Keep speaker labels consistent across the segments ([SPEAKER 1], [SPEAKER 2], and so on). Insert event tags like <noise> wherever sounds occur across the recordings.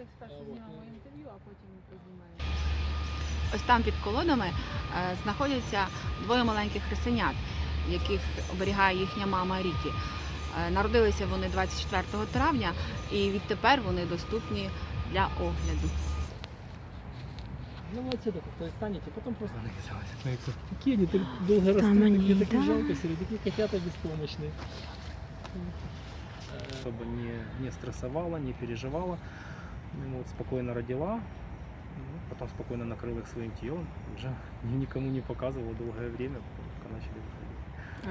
[SPEAKER 1] їх спершу знімемо інтерв'ю, а потім познімаємо.
[SPEAKER 2] Ось там під колодами е, знаходяться двоє маленьких хресенят, яких оберігає їхня мама Рікі. Е, Народилися вони 24 травня і відтепер вони доступні для огляду.
[SPEAKER 3] Ну вот отсюда как-то станете, потом просто залазят. Какие они долго растут,
[SPEAKER 2] они,
[SPEAKER 3] такие такие жалко себе, такие котята беспомощные. Чтобы не, не стрессовала, не переживала, ну, вот спокойно родила, ну, потом спокойно накрыла их своим телом, уже <laughs> ни- никому не показывала долгое время, пока начали.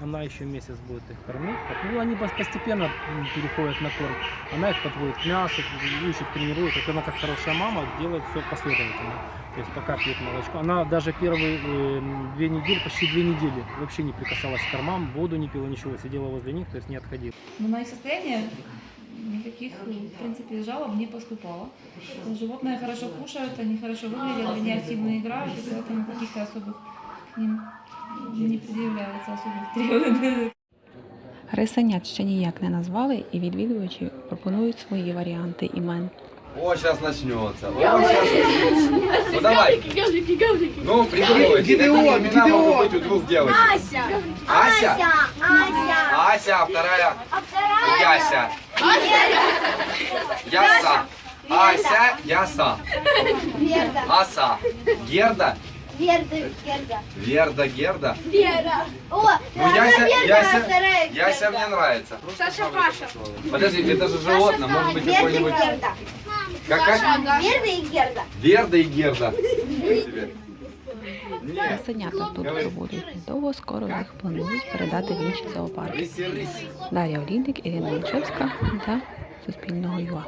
[SPEAKER 3] Она еще месяц будет их кормить. Ну, они пос- постепенно переходят на корм. Она их подводит к мясу, учит, тренирует. Вот она как хорошая мама делает все последовательно. То есть пока пьет молочко. Она даже первые э, две недели, почти две недели вообще не прикасалась к кормам, воду не пила, ничего, сидела возле них, то есть не отходила.
[SPEAKER 4] На мое состояние никаких, в принципе, жалоб не поступало. Животные хорошо кушают, они хорошо выглядят, они активно играют, и поэтому каких-то особых к ним не предъявляется особых требований.
[SPEAKER 2] Хресенят ще ніяк не назвали, і відвідувачі пропонують свої варіанти імен.
[SPEAKER 5] О, сейчас начнется. О, сейчас начнется. Ну давай. Ну, придумывай. Гидеон, имена могут быть у двух девочек.
[SPEAKER 6] Ася.
[SPEAKER 5] Ася.
[SPEAKER 6] Ася.
[SPEAKER 5] Ася, а вторая
[SPEAKER 6] А вторая?
[SPEAKER 5] Яся. Яса. Ася, Яса.
[SPEAKER 6] Верда.
[SPEAKER 5] Аса. Герда.
[SPEAKER 6] Верда. Верда.
[SPEAKER 5] Верда, Герда.
[SPEAKER 6] Вера. О,
[SPEAKER 5] Ну, Яся,
[SPEAKER 6] Верда,
[SPEAKER 5] Яся,
[SPEAKER 6] вторая
[SPEAKER 5] Яся
[SPEAKER 6] Верда.
[SPEAKER 5] мне нравится.
[SPEAKER 6] Саша Паша.
[SPEAKER 5] Подожди, это же животное, может быть
[SPEAKER 6] Верда
[SPEAKER 5] какой-нибудь...
[SPEAKER 6] Герда.
[SPEAKER 5] Какая?
[SPEAKER 6] Верда и Герда.
[SPEAKER 5] Верда и Герда.
[SPEAKER 2] Хресенята тут проводять недовго, скоро їх планують передати в інші зоопарки. Дар'я Олійник, Ірина Янчевська для Суспільного ЮА.